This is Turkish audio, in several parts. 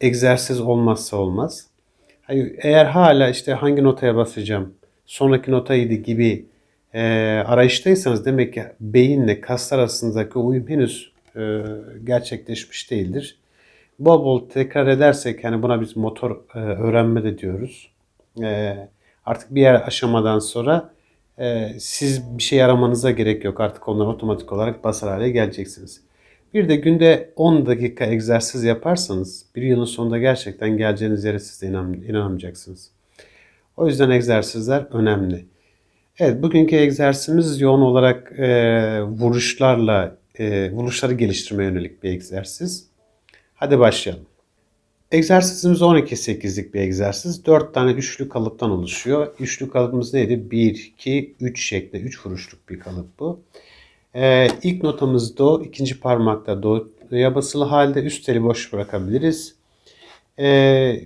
egzersiz olmazsa olmaz. Eğer hala işte hangi notaya basacağım, sonraki notaydı gibi e, arayıştaysanız demek ki beyinle kaslar arasındaki uyum henüz e, gerçekleşmiş değildir. Bol bol tekrar edersek yani buna biz motor e, öğrenme de diyoruz. E, artık bir yer aşamadan sonra e, siz bir şey aramanıza gerek yok. Artık onlar otomatik olarak basar hale geleceksiniz. Bir de günde 10 dakika egzersiz yaparsanız bir yılın sonunda gerçekten geleceğiniz yere siz de inan, inanamayacaksınız. O yüzden egzersizler önemli. Evet, bugünkü egzersizimiz yoğun olarak e, vuruşlarla, e, vuruşları geliştirmeye yönelik bir egzersiz. Hadi başlayalım. Egzersizimiz 12-8'lik bir egzersiz. 4 tane üçlü kalıptan oluşuyor. Üçlü kalıbımız neydi? 1, 2, 3 şeklinde 3 vuruşluk bir kalıp bu. Ee, ilk notamız do, ikinci parmakta do, do'ya basılı halde üst teli boş bırakabiliriz. Ee,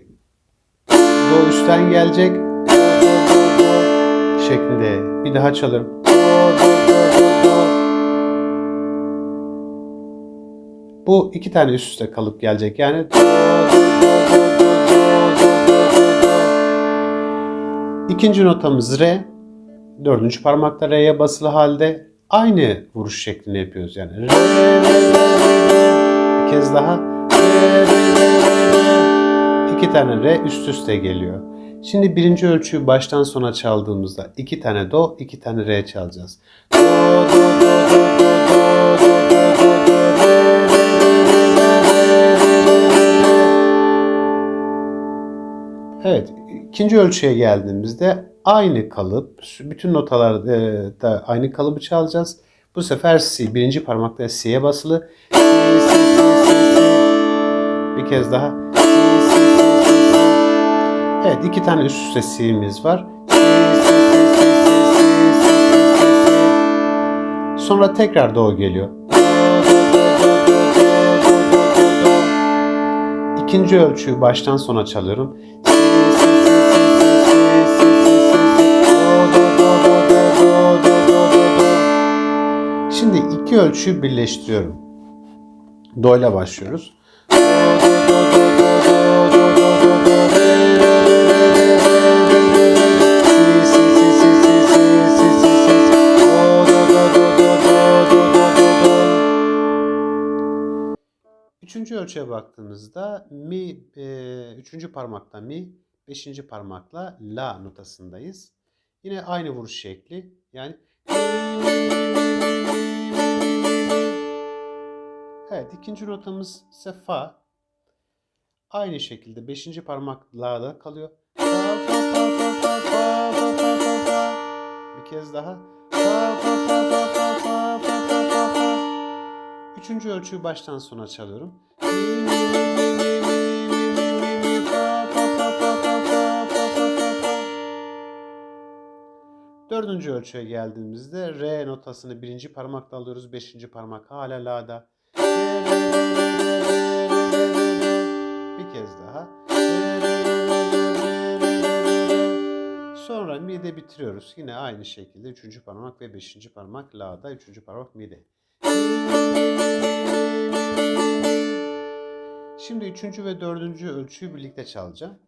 do üstten gelecek. Do, do, şeklinde bir daha çalarım. Bu iki tane üst üste kalıp gelecek. Yani. İkinci notamız re. Dördüncü parmakta re'ye basılı halde aynı vuruş şeklini yapıyoruz. Yani. Bir kez daha. İki tane re üst üste geliyor. Şimdi birinci ölçüyü baştan sona çaldığımızda iki tane do, iki tane re çalacağız. Evet, ikinci ölçüye geldiğimizde aynı kalıp, bütün notalarda aynı kalıbı çalacağız. Bu sefer C, birinci parmakta C'ye basılı. Bir kez daha. Evet, iki tane üst üste C'miz var. Sonra tekrar Do geliyor. İkinci ölçüyü baştan sona çalıyorum. Si, Şimdi iki ölçüyü birleştiriyorum. Do ile başlıyoruz. Do, do, do, do. Üçüncü ölçüye baktığımızda mi, e, üçüncü parmakla mi, beşinci parmakla la notasındayız. Yine aynı vuruş şekli. Yani Evet ikinci notamız ise fa. Aynı şekilde beşinci parmak la'da kalıyor. Bir kez daha. Üçüncü ölçüyü baştan sona çalıyorum. Dördüncü ölçüye geldiğimizde re notasını birinci parmakla alıyoruz. Beşinci parmak hala la'da. Bir kez daha. Sonra mide bitiriyoruz. Yine aynı şekilde üçüncü parmak ve beşinci parmak la'da. Üçüncü parmak mide. Şimdi üçüncü ve dördüncü ölçüyü birlikte çalacağım.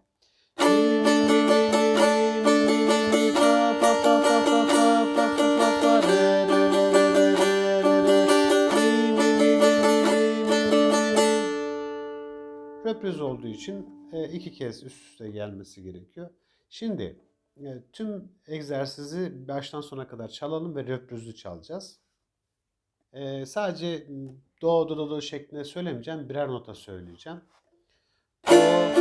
Röprez olduğu için e, iki kez üst üste gelmesi gerekiyor. Şimdi e, tüm egzersizi baştan sona kadar çalalım ve röprezli çalacağız. E, sadece do do do do şeklinde söylemeyeceğim. Birer nota söyleyeceğim. Do,